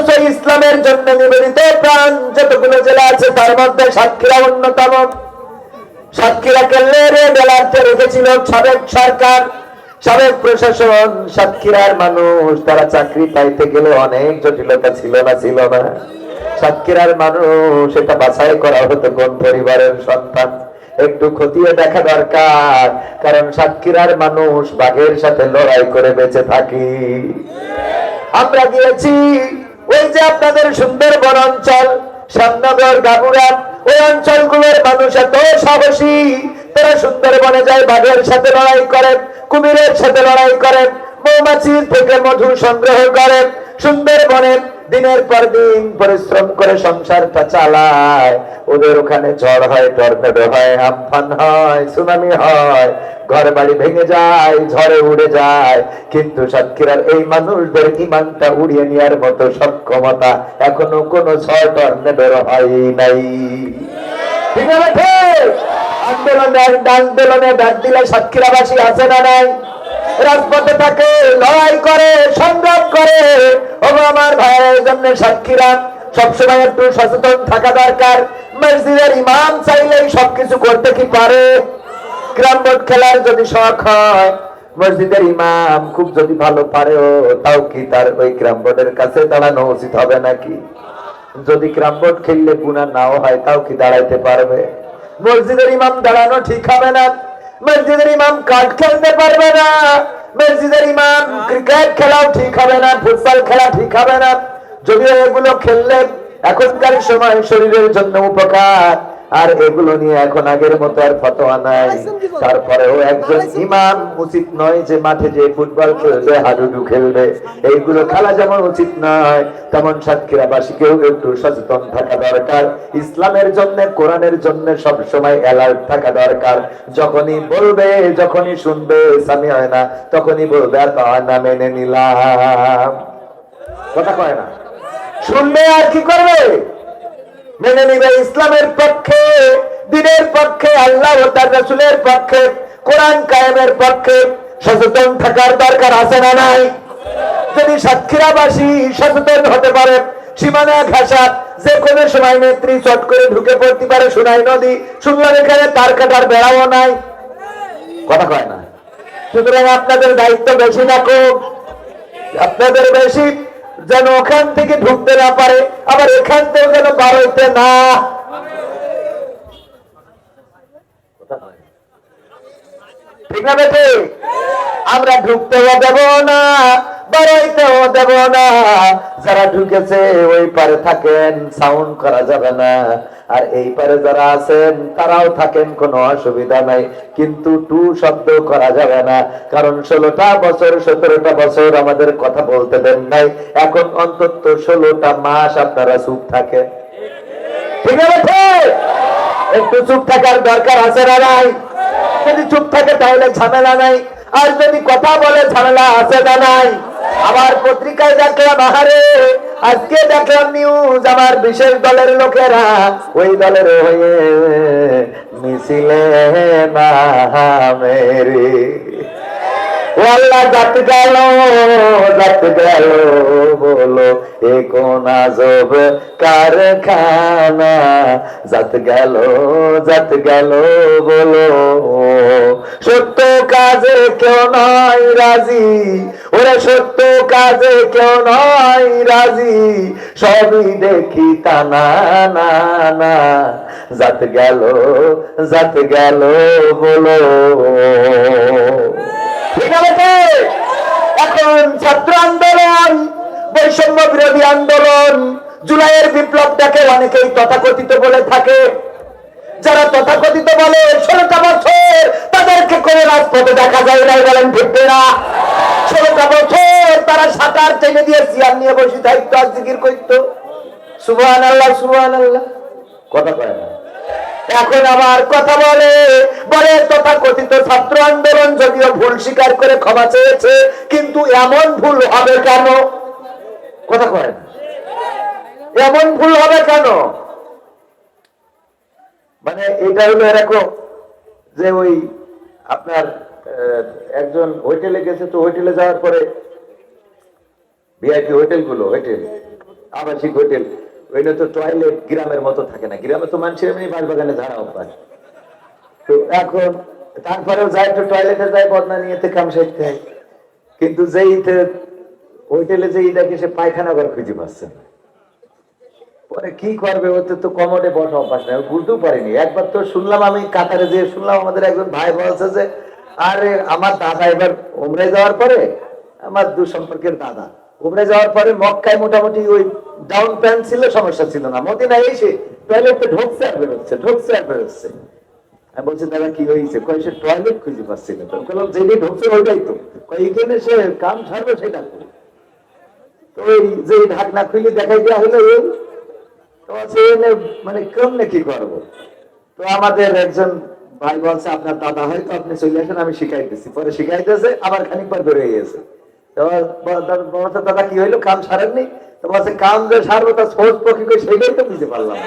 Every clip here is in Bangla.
অথচ ইসলামের জন্য নিবেদিত প্রাণ যতগুলো জেলা আছে, তার মধ্যে সাতক্ষীরা অন্যতম। সাতক্ষীরাকে লেরে বেলাতে রেখেছিল সাবেক সরকার, সাবেক প্রশাসন। সাতক্ষীরার মানুষ, তারা চাকরি পাইতে গেলে অনেক জটিলতা ছিল না ছিল না। সাতক্ষীরার মানুষ, এটা বাছাই করা হতো কোন পরিবারের সন্তান। একটু খতিয়ে দেখা দরকার, কারণ সাতক্ষীরার মানুষ বাঘের সাথে লড়াই করে বেঁচে থাকি। আমরা গিয়েছি ওই যে আপনাদের সুন্দরবন অঞ্চল, শ্যামনগর গাবুরা ওই অঞ্চলগুলোর মানুষ এত সাহসী। তারা সুন্দরবনে যায়, বাঘের সাথে লড়াই করেন, কুমিরের সাথে লড়াই করেন, মৌমাছির থেকে মধু সংগ্রহ করে সুন্দরবনে দিনের পর দিন পরিশ্রম করে সংসারটা চালায়। ওদের ওখানে ঝড় হয়, টর্নেডো হয়, আমফান হয়, সুনামি হয়। ঘর বাড়ি ভেঙে যায়, ঝড়ে উড়ে যায়। কিন্তু সাতক্ষীরার এই মানুষদের ইমানটা উড়িয়ে নেওয়ার মতো সক্ষমতা এখনও কোনো ঝড়, টর্নেডোর হয় নাই? আন্দোলনে আন্দোলনে, ডাক দিলে সাতক্ষীরাবাসী আছে না নাই? রাজপথে থাকে, লড়াই করে, সংগ্রাম করে। ও আমার ভাইয়ের জন্য সাক্ষীরা সবসময় একটু সচেতন থাকা দরকার। মসজিদের ইমাম চাইলেই সবকিছু করতে কি পারে? গ্রাম বোর্ড খেলার যদি শখ হয়, মসজিদের ইমাম খুব যদি ভালো পারেও তাও কি তার ওই গ্রাম বোর্ডের কাছে দাঁড়ানো উচিত হবে নাকি? যদি গ্রাম বোর্ড খেললে গুণা নাও হয়, তাও কি দাঁড়াইতে পারবে? মসজিদের ইমাম দাঁড়ানো ঠিক হবে না। মসজিদের ইমাম কাঠ খেলতে পারবে না। মসজিদের ইমাম ক্রিকেট খেলাও ঠিক হবে না, ফুটবল খেলা ঠিক হবে না। যদিও এগুলো খেললে এখনকার সময় শরীরের জন্য উপকার। আর এগুলো নিয়ে এখন আগের মতো আর ফতোয়া নাই। তারপরেও একজন ইমাম উচিত নয় যে মাঠে যে ফুটবল খেলবে হাডুডু খেলবে। এইগুলো খেলা যেমন উচিত নয় তেমন সাতক্ষীরাবাসীকেও একটু সচেতন থাকা দরকার। ইসলামের জন্য কোরআনের জন্য সব সময় অ্যালার্ট থাকা দরকার। যখনই বলবে যখনই শুনবে সামি হয় না তখনই বলবে আর না মেনে নিলাম। কথা কয় না। শুনবে আর কি করবে? মেনে নিবে ইসলামের পক্ষে, দিনের পক্ষে, আল্লাহ ও তার রাসূলের পক্ষে, কোরআন কায়েমের পক্ষে। সচেতন থাকার দরকার আছে না নাই? যদি সাতক্ষীরাবাসী সচেতন হতে পারে, সীমানা ঘাসা, যে কোনো সময় নেত্রী চট করে ঢুকে পড়তে পারে সোনাই নদী, শুনলাম এখানে তার কাটার বেড়াও নাই। কথা কয় না। সুতরাং আপনাদের দায়িত্ব বেশি না কম। আপনাদের বেশি যেন ওখান থেকে ঢুকতে না পারে আবার এখান থেকে যেন হতে না। ঠিক না বেটে? আমরা ঢুকতেও দেব না বাড়াইতেও দেব না। যারা ঢুকেছে, ওই পারে থাকেন সাউন্ড করা যাবে না। আর এই পারে যারা আছেন, তারাও থাকেন, কোনো অসুবিধা নাই। কিন্তু টু শব্দ করা যাবে না, কারণ ষোলোটা বছর, সতেরোটা বছর আমাদের কথা বলতে দেন নাই। এখন অন্তত ষোলোটা মাস আপনারা চুপ থাকেন। ঠিক আছে একটু চুপ থাকার দরকার আছে না নাই? যদি চুপ থাকে তাহলে ঝামেলা নাই। আর যদি কথা বলে ঝামেলা আছে না নাই। আমার পত্রিকায় দেখলাম, আহারে, আজকে দেখলাম নিউজ আমার বিশেষ দলের লোকেরা ওই দলের হয়ে মিছিলে নামেরে ও জাত গেল জাত গেল বলো এ কোন আজব কারখানা। জাত গেল জাত গেল বলো, সত্য কাজে কেউ নয় রাজি। ওরে সত্য কাজে কেউ নয় রাজি, সবই দেখি টানা না না। জাত গেল জাত গেল বলো। এখন ছাত্র আন্দোলন, বৈষম্য বিরোধী আন্দোলন, জুলাইয়ের বিপ্লবটাকে অনেকেই তথাকথিত বলে থাকে। যারা তথাকথিত বলে, ষোলোটা বছর তাদেরকে করে রাজপথে দেখা যায় নাই বলেন ঠিক না ষোলোটা বছর তারা সাঁতার টেনে দিয়ে সিয়ার নিয়ে বসে আর জিকির করতো। সুবহান আল্লাহ সুবহান আল্লাহ কথা কয় না। এখন আবার কথা বলে। বলে তথা কথিত ছাত্র আন্দোলন যদিও ভুল স্বীকার করে ক্ষমা চেয়েছে, কিন্তু এমন ভুল হবে কেন? কথা কয় এমন ভুল হবে কেন? মানে এটা হলো এরকম যে ওই আপনার একজন হোটেলে গেছে, তো হোটেলে যাওয়ার পরে ভিআইপি হোটেলগুলো হোটেল, আবাসিক হোটেল ওইটা তো টয়লেট গ্রামের মতো থাকে না। গ্রামে তো মানুষের এমনি অভ্যাস। তো এখন তারপরেও যায় একটু টয়লেটে যায়, বদনা নিয়ে কাম কিন্তু যেই হোটেলে যেই দেখে সে পায়খানা খুঁজে পাচ্ছে না। পরে কি করবে? ওতে তো কমোডে বসা অভ্যাস নাই। বুঝতেও পারিনি। একবার তো শুনলাম আমি কাতারে যে শুনলাম আমাদের একজন ভাই বলছে যে, আরে, আমার দাদা এবার উমরে যাওয়ার পরে আমার দু সম্পর্কের দাদা। উমরে যাওয়ার পরে মক্কায় মোটামুটি ওই ডাউন প্যান্ট ছিল, সমস্যা ছিল না। মদিনায় এসে টয়লেটে ঢুকছে আর বেরোচ্ছে, ঢুকছে আর বেরোচ্ছে। আমি বলছি, দাদা, কি হয়েছে? সে টয়লেট খুঁজে বললাম যেটি ঢুকছে ওইটাই তো। সে কাম ছাড়বে সেটা তো ওই যে ঢাকনা খুলে দেখাই দেওয়া হলো তো মানে করব? তো আমাদের একজন ভাই বলছে, আপনার দাদা হয়তো আপনি চলে আসেন, আমি শিখাইতেছি। পরে শিখাইতেছে, আবার খানিক পর ধরে গেছে। দাদা কি হইল? কাম সারেননি? তো বলছে কাম যে সারবো, তা সোর্স পক্ষী করে সেটাই তো বুঝতে পারলাম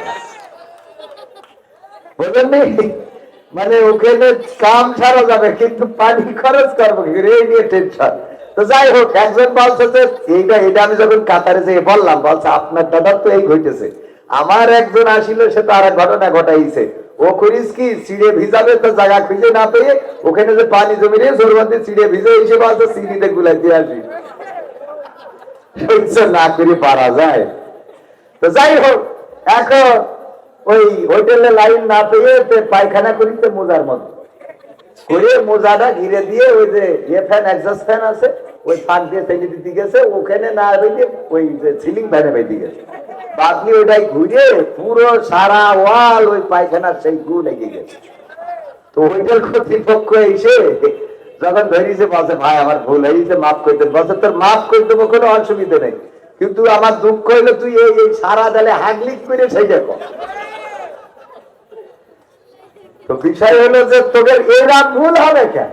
মানে ওখানে কাম ছাড়া যাবে, কিন্তু পানি খরচ করব এই নিয়ে টেনশন তো যাই হোক, একজন বলছে যে, এইটা এটা আমি যখন কাতারে যেয়ে বললাম, বলছে, আপনার দাদার তো এই ঘটেছে। আমার একজন আসিল, সে তো আর ঘটনা ঘটাইছে। ও করিস কি? ভিজাবে তো জায়গা খুঁজে না পেয়ে ওখানে যে পানি জমি রে জোরবন্দি ভিজে এসে বলছে চিড়িতে গুলাই দিয়ে আসি। না করে পারা যায়। তো যাই হোক, এখন ওই হোটেলে লাইন না পেয়ে পায়খানা করিতে মোজার মতো। করে মোজাটা ঘিরে দিয়ে ওই যে ফ্যান এক্সাস্ট ফ্যান আছে, ওই ফাঁক দিয়ে ফেলে দিতে গেছে, ওখানে না বেঁধে ওই যে সিলিং ফ্যানে বেঁধে গেছে। বাদলি ওইটাই ঘুরে পুরো সারা ওয়াল ওই পায়খানার সেই গু লেগে গেছে। তো হোটেল কর্তৃপক্ষ এসে যখন ধরিয়েছে বলছে, ভাই, আমার ভুল হয়েছে মাফ করতে বলছে, তোর মাফ করতে কোনো অসুবিধা নেই। কিন্তু আমার দুঃখ হইল তুই এই এই সারা দালে হাগলিক করে সেই দেখো। তো বিষয় হলো যে, তোদের এরা ভুল হবে কেন?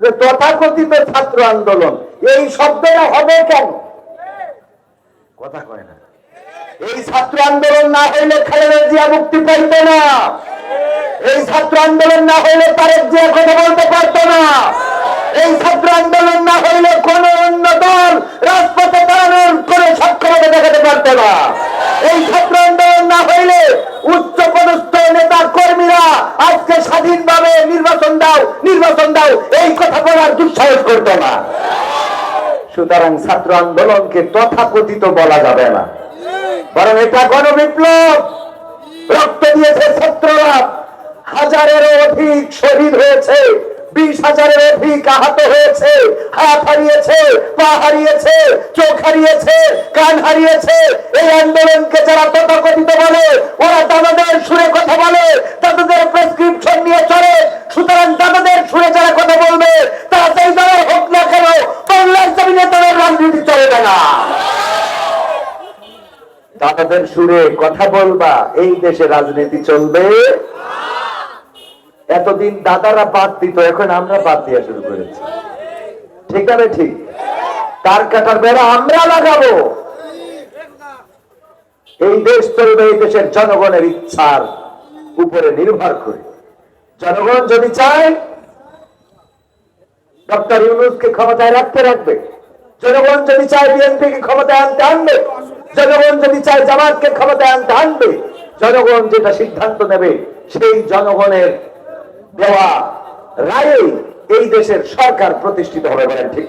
যে তথাকথিত ছাত্র আন্দোলন, এই শব্দটা হবে কেন? কথা কয় না। এই ছাত্র আন্দোলন না হইলে খালেদা জিয়া মুক্তি পাইত না। এই ছাত্র আন্দোলন না হইলে তারেক জিয়া কথা বলতে পারতো না। এই ছাত্র আন্দোলন না হইলে কোন অন্য দল রাজপথে দাঁড়ানোর করে সক্ষমতা দেখাতে পারতো না। এই ছাত্র আন্দোলন না হইলে উচ্চ পদস্থ নেতা কর্মীরা আজকে স্বাধীনভাবে নির্বাচন দাও নির্বাচন দাও, এই কথা বলার দুঃসাহস করতো না। সুতরাং ছাত্র আন্দোলনকে তথাকথিত বলা যাবে না। বরং এটা গণবিপ্লব। রক্ত দিয়েছে ছাত্ররা। হাজারেরও অধিক শহীদ হয়েছে। বিশ হাজারের অধিক আহত হয়েছে। হাত হারিয়েছে, পা হারিয়েছে, চোখ হারিয়েছে, কান হারিয়েছে। এই আন্দোলনকে যারা তথাকথিত বলে, ওরা দাদাদের সুরে কথা বলে, দাদাদের প্রেসক্রিপশন নিয়ে চলে। সুতরাং দাদাদের সুরে যারা কথা বলবে তারা সেই দলের হোক না কেন, বাংলার জমিনে তাদের রাজনীতি চলবে না। দাদাদের সুরে কথা বলবা, এই দেশে রাজনীতি চলবে। এতদিন দাদারা বাদ দিত, এখন আমরা বাদ দিয়া শুরু করেছি। ঠিক আছে ঠিক? তার কাটার বেড়া আমরা লাগাবো। এই দেশ চলবে এই দেশের জনগণের ইচ্ছার উপরে নির্ভর করে। জনগণ যদি চায়, ডক্টর ইউনুসকে ক্ষমতায় রাখতে রাখবে। জনগণ যদি চায় বিএনপিকে ক্ষমতায় আনতে আনবে। জনগণ যদি চায় জামাতকে ক্ষমতায় আনতে আনবে। জনগণ যেটা সিদ্ধান্ত নেবে, সেই জনগণের দেওয়া রায়ে এই দেশের সরকার প্রতিষ্ঠিত হবে বলেন ঠিক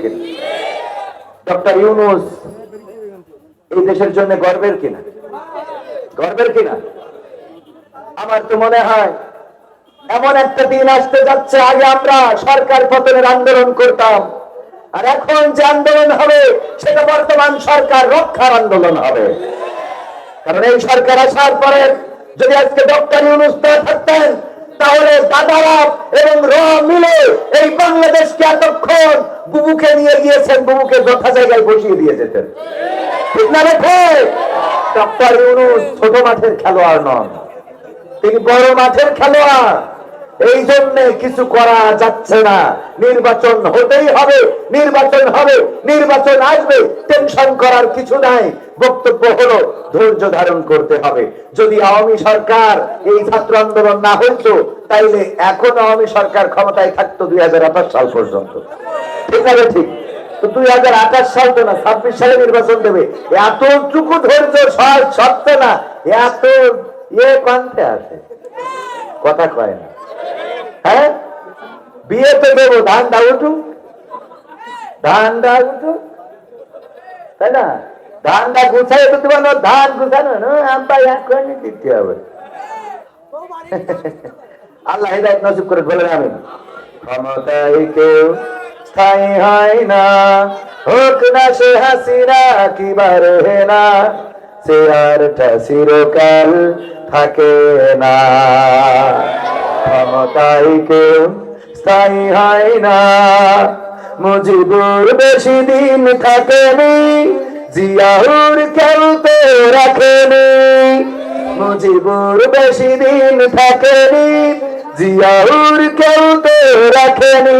ডক্টর ইউনুস এই দেশের জন্য গর্বের কিনা? গর্বের কিনা? আমার তো মনে হয়, এমন একটা দিন আসতে যাচ্ছে, আগে আমরা সরকার পতনের আন্দোলন করতাম, আর এখন যে আন্দোলন হবে, সেটা বর্তমান সরকার রক্ষার আন্দোলন হবে। কারণ এই সরকার আসার পরে যদি আজকে ডক্টর ইউনুস না থাকতেন তাহলে দাদারা এবং র মিলে এই বাংলাদেশকে এতক্ষণ বুবুকে নিয়ে গিয়েছেন, বুবুকে যথা জায়গায় বসিয়ে দিয়ে যেতেন। ঠিক না রেখে ডক্টর ইউনুস ছোট মাঠের খেলোয়াড় নন। তিনি বড় মাঠের খেলোয়াড়। এই জন্য কিছু করা যাচ্ছে না। নির্বাচন হতেই হবে, নির্বাচন হবে, নির্বাচন আসবে টেনশন করার কিছু নাই। বক্তব্য হলো, ধৈর্য ধারণ করতে হবে। যদি আওয়ামী সরকার এই ছাত্র আন্দোলন না হইতো, তাইলে এখন আওয়ামী সরকার ক্ষমতায় থাকতো দুই সাল পর্যন্ত। ঠিক আছে ঠিক? দুই হাজার আঠাশ সাল তো না, ছাব্বিশ সালে নির্বাচন দেবে। এতটুকু ধৈর্য সহজ সত্য না, এত ইয়ে কন্ঠে আছে কথা কয় না। হ্যাঁ? বিয়ে তো ধান দা উঠু ধান দা উঠু তাই না? ধান দা গুছাই তো ধান গুছানো না দিতে হবে। আল্লাহ করে বলেন আমি ক্ষমতায় কেউ স্থায়ী হয় না। হোক না সে হাসিনা, কি হে না। সে আর চিরকাল থাকে না। ক্ষমতায় কেউ স্থায়ী হয় না। মুজিবুর বেশি দিন থাকেনি, জিয়াউর কেউ তো রাখেনি। মুজিবুর বেশি দিন থাকেনি, জিয়াউর কেউ তো রাখেনি।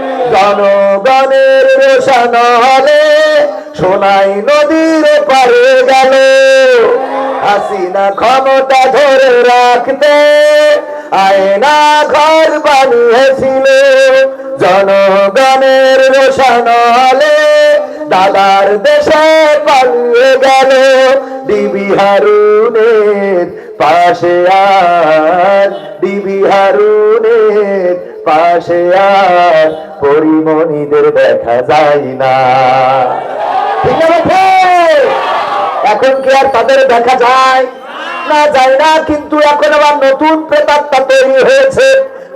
জনগণের রোশন হলে সোনাই নদীর পারে গেল। হাসিনা ক্ষমতা ধরে রাখতে আয়না ঘর বানিয়েছিল। জনগণের রোশন হলে দাদার দেশে পালিয়ে গেল। ডিবি হারুনের পাশে আর ডিবি হারুনের পাশে আর পরিমণিদের দেখা যায় না। এখন কি আর তাদের দেখা যায়? না যায় না, কিন্তু এখন আবার নতুন প্রেতাত্মা তৈরি হয়েছে।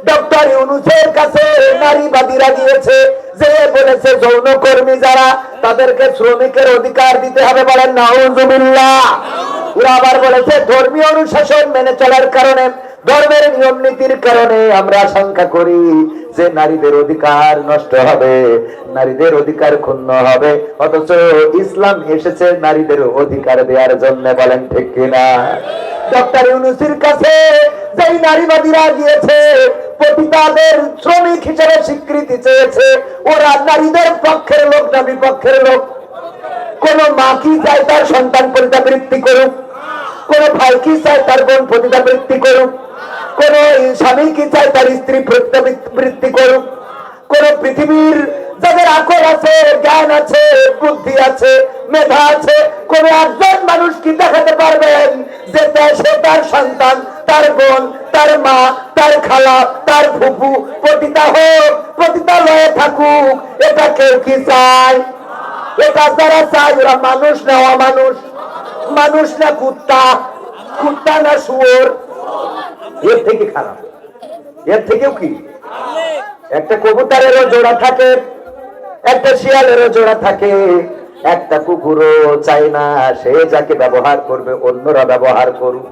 ডক্টর ইউনুসের কাছে নারীবাদীরা গিয়েছে যে বলেছে, যৌনকর্মী যারা, তাদেরকে শ্রমিকের অধিকার দিতে হবে বলেন নাউজুবিল্লাহ ওরা আবার বলেছে, ধর্মীয় অনুশাসন মেনে চলার কারণে ধর্মের নিয়ম নীতির কারণে আমরা আশঙ্কা করি যে নারীদের অধিকার নষ্ট হবে, নারীদের অধিকার ক্ষুণ্ণ হবে। অথচ ইসলাম এসেছে নারীদের অধিকার দেওয়ার জন্য, বলেন ঠিক কিনা? ডক্টর ইউনুসির কাছে যেই নারীবাদীরা গিয়েছে, পতিতাদের শ্রমিক হিসেবে স্বীকৃতি চেয়েছে, ওরা নারীদের পক্ষের লোক না বিপক্ষের লোক? কোন মা কি চায় তার সন্তান পরিতাবৃত্তি করুক? কোন ভাই কি চায় তার বোন পতিতাবৃত্তি করুক? কোন স্বামী কি চায় তার স্ত্রী প্রত্যাবৃত্তি করুক? কোন পৃথিবীর যাদের আকল আছে, জ্ঞান আছে, বুদ্ধি আছে, মেধা আছে, কোন একজন মানুষ কি দেখাতে পারবেন যে সে তার সন্তান, তার বোন, তার মা, তার খালা, তার ফুপু পতিতা হোক পতিতালয়ে থাকুক, এটা কেউ কি চায়? এটা যারা চায়, ওরা মানুষ না মানুষ মানুষ না কুত্তা? কুত্তা না শুয়োর? এর থেকে খারাপ। এর থেকেও কি? একটা কবুতরেরও জোড়া থাকে, একটা শিয়ালেরও জোড়া থাকে, একটা কুকুরও চায় না, সে যাকে ব্যবহার করবে, অন্যরা ব্যবহার করুক।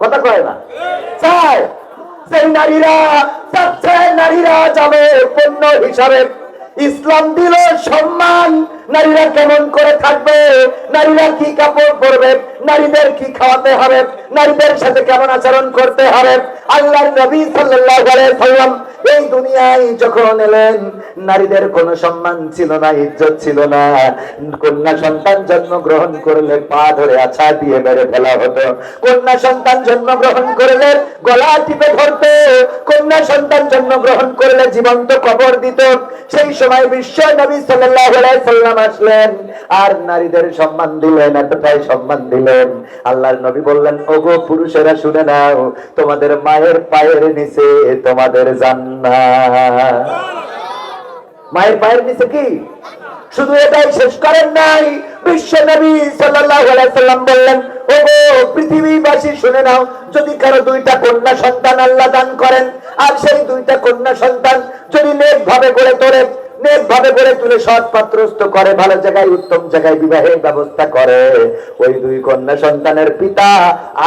কথা কয় না? চায়। সেই নারীরা চাচ্ছে নারীরা যাবে পণ্য হিসাবে। ইসলাম দিল সম্মান। নারীরা কেমন করে থাকবে? নারীরা কি কাপড় পরবে? নারীদের কি খাওয়াতে হবে? নারীদের সাথে কেমন আচরণ করতে হবে? আল্লাহর নবী সাল্লাল্লাহু আলাইহি সাল্লাম এই দুনিয়ায় যখন এলেন, নারীদের কোনো সম্মান ছিল না, ইজ্জত ছিল না। কন্যা সন্তান জন্ম গ্রহণ করলে পা ধরে আছা দিয়ে মেরে ফেলা হতো। কন্যা সন্তান জন্ম গ্রহণ করলে গলা টিপে ধরতো। কন্যা সন্তান জন্ম গ্রহণ করলে জীবন্ত কবর দিত। সেই সময় বিশ্ব নবী সাল্লাল্লাহু আলাইহি সাল্লাম আসলেন, আর নারীদের সম্মান দিলেন, এতটাই সম্মান দিলেন। আল্লাহর নবী বললেন, ওগো পুরুষেরা, শুনে নাও, তোমাদের মায়ের পায়ের নিচে তোমাদের জান্নাত। মায়ের পায়ের নিচে কি? শুধু এটাই শেষ করেন নাই। বিশ্ব নবী সাল্লাম বললেন, ওগো, পৃথিবীবাসী, শুনে নাও, যদি কারও দুইটা কন্যা সন্তান আল্লাহ দান করেন, আর সেই দুইটা কন্যা সন্তান যদি নেক ভাবে গড়ে তোলে নেক ভাবে গড়ে তুলে সৎ পাত্রস্থ করে, ভালো জায়গায়, উত্তম জায়গায় বিবাহের ব্যবস্থা করে। ওই দুই কন্যা সন্তানের পিতা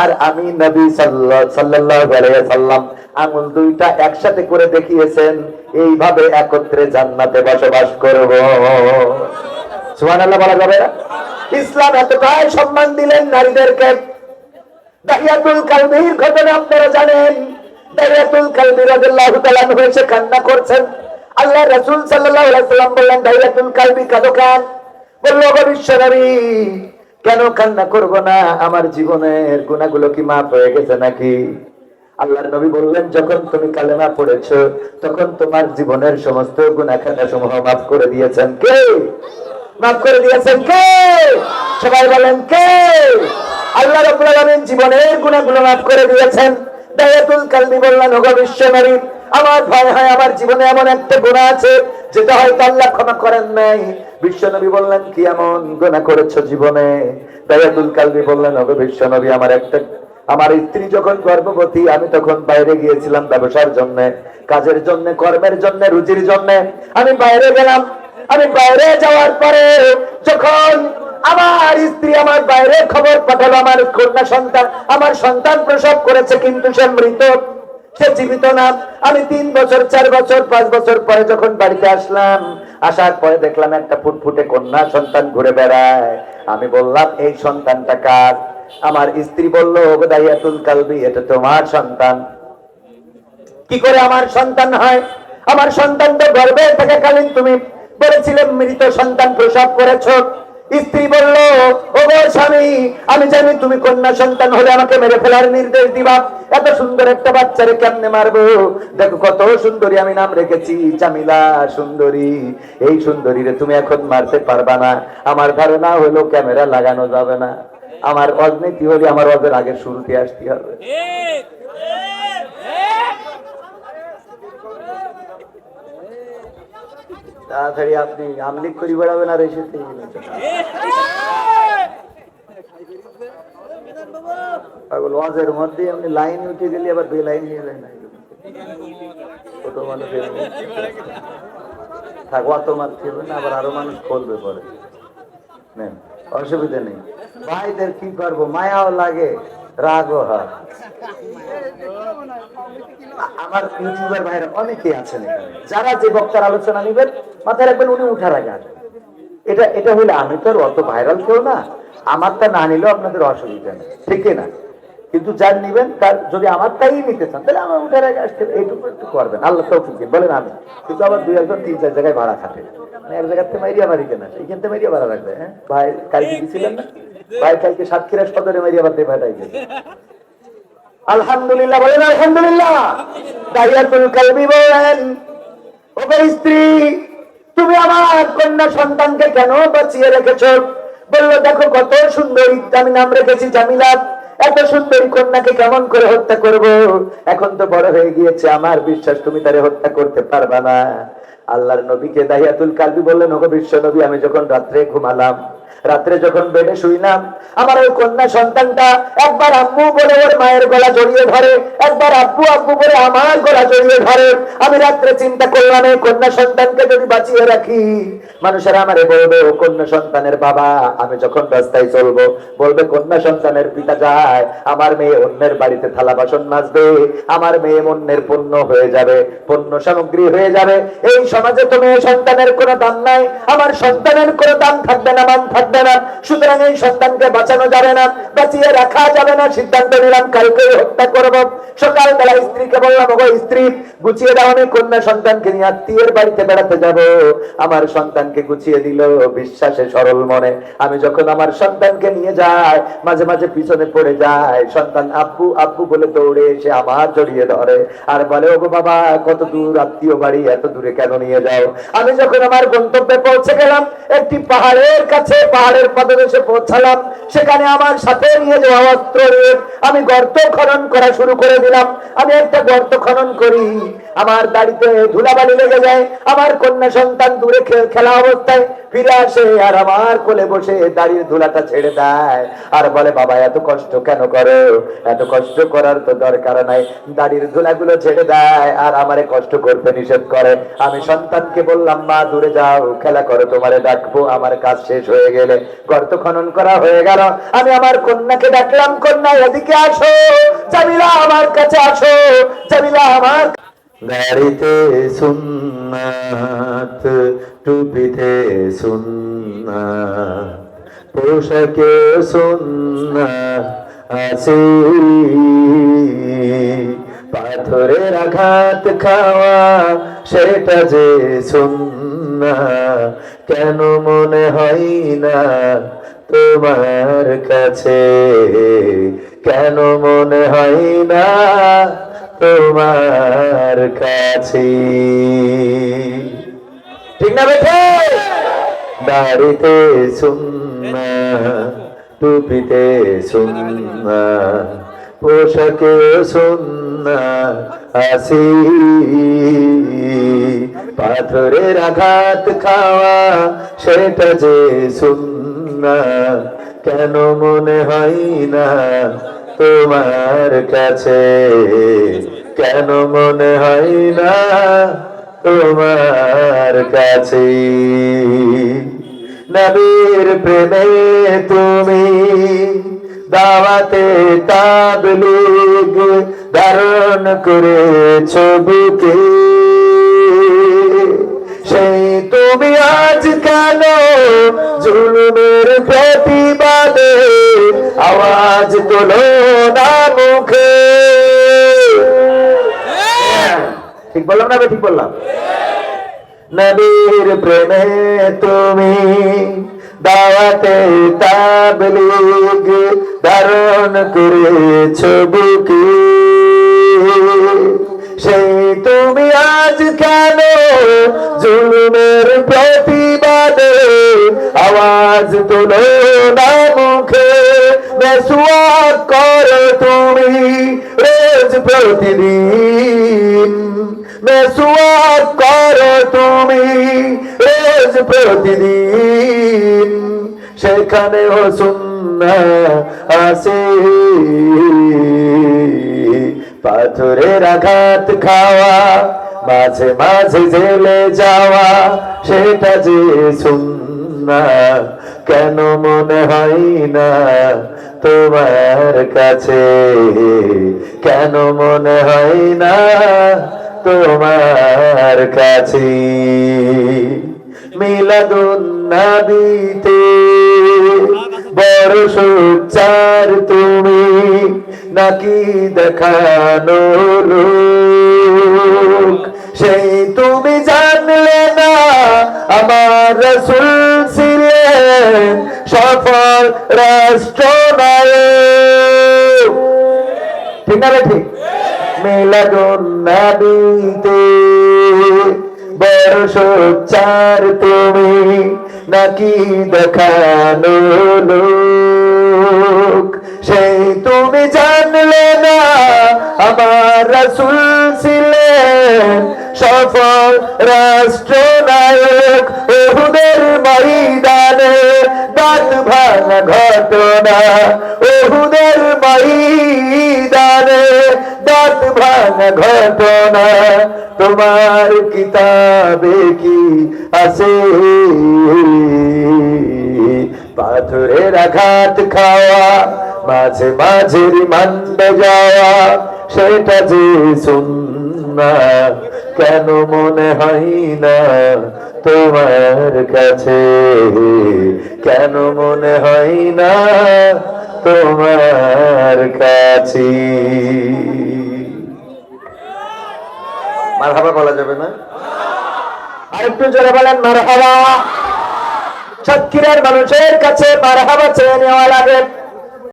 আর আমি নবী সাল্লাম আঙুল দুইটা একসাথে করে দেখিয়েছেন, এইভাবে একত্রে জান্নাতে বসবাস করব। সুবহানাল্লাহ বলা যাবে ইসলাম এতটাই সম্মান দিলেন নারীদেরকে। দাহিয়াতুল কালবির ঘটনা আপনারা জানেন। দাহিয়াতুল কালবি রাদিয়াল্লাহু তাআলা কান্না করছেন। আল্লাহ রাসূল সাল্লাল্লাহু আলাইহি সাল্লাম বললেন দাহিয়াতুল কালবি কাঁদো কেন? বলল গো বিশ্বনবী, কেন কান্না করব না? আমার জীবনের গুনাহগুলো কি মাফ হয়ে গেছে নাকি? আল্লাহর নবী বললেন, যখন তুমি কালেমা পড়েছো, তখন তোমার জীবনের সমস্ত গুনাহ সমূহ মাফ করে দিয়েছেন কে? মাফ করে দিয়েছেন কে? সবাই বলেন, কে? আল্লাহ রাব্বুল আলামিন জীবনের গুনাহগুলো মাফ করে দিয়েছেন। দায়াতুল কালবি বললেন, ওগো বিশ্বনবী আমার ভয় হয়, আমার জীবনে এমন একটা গুনাহ আছে, যেটা হয়তো আল্লাহ ক্ষমা করেন নাই। বিশ্বনবী বললেন, কি এমন গুনাহ করেছ জীবনে? দায়াতুল কালবি বললেন, ওগো বিশ্বনবী, আমার একটা, আমার স্ত্রী যখন গর্ভবতী, আমি তখন বাইরে গিয়েছিলাম ব্যবসার জন্য, কাজের জন্য, কর্মের জন্য, রুজির জন্য। আমি বাইরে গেলাম। আমি বাইরে যাওয়ার পরে যখন আমার স্ত্রী আমার বাইরে খবর পাঠালো, আমার কন্যা সন্তান, আমার সন্তান প্রসব করেছে, কিন্তু সে মৃত। সে জীবিত না। আমি তিন বছর, চার বছর, পাঁচ বছর পরে যখন বাড়িতে আসলাম, আসার পরে দেখলাম একটা ফুটফুটে কন্যা সন্তান ঘুরে বেড়ায়। আমি বললাম, এই সন্তানটা কার? আমার স্ত্রী বলল ওবদাইয়াতুল কালবি, এটা তোমার সন্তান। কি করে আমার সন্তান হয়? আমার সন্তান তো গর্বে থাকাকালীন তুমি বলেছিলে মৃত সন্তান প্রসব করেছ। স্ত্রী বলল, ও স্বামী, আমি জানি তুমি কন্যা সন্তান হলে আমাকে মেরে ফেলার নির্দেশ দিবা। এত সুন্দর একটা বাচ্চারে কেমনে মারবো? দেখো কত সুন্দরী আমি নাম রেখেছি জামিলা সুন্দরী। এই সুন্দরী রে তুমি এখন মারতে পারবা না। আমার ধারণা হলো ক্যামেরা লাগানো যাবে না। আমার অজনীতি হলে আমার অজের আগে শুরুতে আসতে হবে। তাড়াতাড়ি আপনি আমলিক করি বেড়াবেন আর এসে পাগল, ওয়াজের মধ্যে আপনি লাইন উঠে গেলে আবার বে লাইন নিয়ে যায় না। অত না, আবার আরও মানুষ অসুবিধা নেই। ভাইদের কি করব? মায়াও লাগে, রাগও হয়। আমার ভাইরা অনেকেই আছেন যারা যে বক্তার আলোচনা নিবেন, মাথায় রাখবেন উনি উঠার আগে এটা এটা হইলে আমি তো আর অত ভাইরাল কেউ না। না নিলেও আপনাদের অসুবিধা নেই। ঠিক না? কিন্তু যার নিবেন, তার যদি আমারটাই নিতে চান, তাহলে আমার উঠার আগে আসতে। এইটুকু একটু করবেন। আল্লাহ তৌফিক বলেন আমি কিন্তু আবার দুই একজন, তিন চার জায়গায় ভাড়া খাটে। মানে এক জায়গাতে মাইরিয়া মারি কেনা। এইখান থেকে মাইরিয়া ভাড়া রাখবে হ্যাঁ? ভাই, কালকে না? ভাই, কালকে সাতক্ষীরা সদরে মাইরিয়া বাদ গেছে। আলহামদুলিল্লাহ, বলেন আলহামদুলিল্লাহ। দাইয়াতুল কালবি বলেন ও স্ত্রী, তুমি আমার কন্যা সন্তানকে কেন বাঁচিয়ে রেখেছো? বলল, দেখো কত সুন্দরী আমি নাম রেখেছি জামিলা এত সুন্দরী কন্যাকে কেমন করে হত্যা করব? এখন তো বড় হয়ে গিয়েছে আমার বিশ্বাস, তুমি তারে হত্যা করতে পারবা না। আল্লাহর নবীকে দাহিয়াতুল কালবি বললেন, ওগো বিশ্ব নবী, আমি যখন রাত্রে ঘুমালাম রাত্রে যখন বেডে শুইলাম, আমার ওই কন্যা সন্তানটা একবার আম্মু বলে ওর মায়ের গলা জড়িয়ে ধরে, একবার আব্বু আব্বু বলে আমার গলা জড়িয়ে ধরে। আমি রাত্রে চিন্তা করলাম, এই কন্যা সন্তানকে যদি বাঁচিয়ে রাখি, মানুষেরা আমারে বলবে, ও কন্যা সন্তানের বাবা, আমি যখন রাস্তায় চলবো, বলবে, কন্যা সন্তানের পিতা যায়, আমার মেয়ে অন্যের বাড়িতে থালা বাসন মাজবে, আমার মেয়ে অন্যের পণ্য হয়ে যাবে, পণ্য সামগ্রী হয়ে যাবে। এই সমাজে তো মেয়ে সন্তানের কোনো দাম নাই, আমার সন্তানের কোনো দাম থাকবে না, মান থাকবে না। সুতরাং এই সন্তানকে বাঁচানো যাবে না, বাঁচিয়ে রাখা যাবে না। সিদ্ধান্ত নিলাম কালকে হত্যা করব। সকালবেলা স্ত্রীকে বললাম, ওগো স্ত্রী, গুছিয়ে দাও, আমি কন্যা সন্তানকে নিয়ে আত্মীয়ের বাড়িতে বেড়াতে যাব। আমার সন্তানকে গুছিয়ে দিল বিশ্বাসে সরল মনে। আমি যখন আমার সন্তানকে নিয়ে যাই, মাঝে মাঝে পিছনে পড়ে যায় সন্তান আব্বু আব্বু বলে দৌড়ে এসে আমার জড়িয়ে ধরে। আর বলে, ওগো বাবা, কত দূর আত্মীয় বাড়ি, এত দূরে কেন নিয়ে যাও? আমি যখন আমার গন্তব্যে পৌঁছে গেলাম, একটি পাহাড়ের কাছে পাহাড়ের পদদেশে পৌঁছালাম। সেখানে আমার সাথে নিয়ে যাওয়া অস্ত্র আমি গর্ত খনন করা শুরু করে দিলাম। আমি একটা গর্ত খনন করি। আমার দাড়িতে ধুলাবালি লেগে যায়, আমার কন্যা সন্তান দূরে খেলা অবস্থায় ফিরে আসে আর আমার কোলে বসে দাড়ির ধুলাটা ছেড়ে দেয়। আর বলে, বাবা, এত কষ্ট কেন করো? এত কষ্ট করার তো দরকার নাই। দাড়ির ধুলাগুলো ছেড়ে দেয় আর আমারে কষ্ট করতে নিষেধ করে। আমি সন্তানকে বললাম, মা, দূরে যাও, খেলা করো, তোমারে ডাকবো, আমার কাজ শেষ হয়ে গেলে গর্ত খনন করা হয়ে গেল। আমি আমার কন্যাকে ডাকলাম, কন্যা, এদিকে আসো, জামিলা আমার কাছে আসো, জামিলা আমার গাড়িতে সুন্নাত, টুপিতে সুন্নাত, পোশাকে সুন্নাত আছে। পাথরের আঘাত খাওয়া, সেটা যে সুন্না কেন মনে হয় না তোমার কাছে? কেন মনে হয় না তোমার কাছে? ঠিক না বেঠে? দাড়িতে সুন্না টুপিতে সুন্না পোশাকে সুন্না আসি পাথরের আঘাত খাওয়া, সেটা যে সুন্না কেন মনে হয় না তোমার কাছে? কেন মনে হয় না তোমার কাছে? নবীর প্রেমে তুমি দাওয়াতে তাবলিগ ধারণ করে ছবিকে সেই তুমি কেন জুলুমের প্রতিবাদে আওয়াজ তোলো না মুখে? ঠিক বললাম না ঠিক বললাম? নবীর প্রেমে তুমি দাওয়াতে তাবলিগ ধারণ করেছ বুকে। সেই তুমি আজ কেন জুলুমের প্রতিবাদে আওয়াজ তোলো না মুখে? মেসুয়াক করো তুমি রোজ প্রতিদিন। মেসুয়াক করো তুমি রোজ প্রতিদিন। সেখানে ও সুন্না আসে পাথরের আঘাত খাওয়া, মাঝে মাঝে জেলে যাওয়া, সেটা যে সুন্না, কেন মনে হয় না তোমার কাছে? কেন মনে হয় না তোমার কাছে? মিলাদুন নাবিতে বড় সোচ্চার তুমি নাকি দেখানো লোক সেই তুমি জানলে না আমার রসুল ছিলেন সফল রাষ্ট্রনায়ক। ঠিক রে ঠিক? মিলাদুন নাবিতে বড় সোচ্চার তুমি নাকি দেখানো লোক? সেই তুমি জানলে না, আমার রসুল ছিলেন সফল রাষ্ট্রনায়ক ওহুদের ময়দানে। দাঁত ভাঙা ঘটনা, ওহুদের ঘটনা, তোমার কিতাবে কি আছে? পাথরের আঘাত খাওয়া, মাঝে মাঝে রিমান্ড যাওয়া, সেটা যে সুন্না, কেন মনে হয় না তোমার কাছে? কেন মনে হয় না তোমার কাছে? মারহাবা বলা যাবে না। আরেকটু জোরে বলেন, মারহাবা। সাতক্ষীরার মানুষের কাছে মারহাবা চেয়ে নেওয়া লাগে।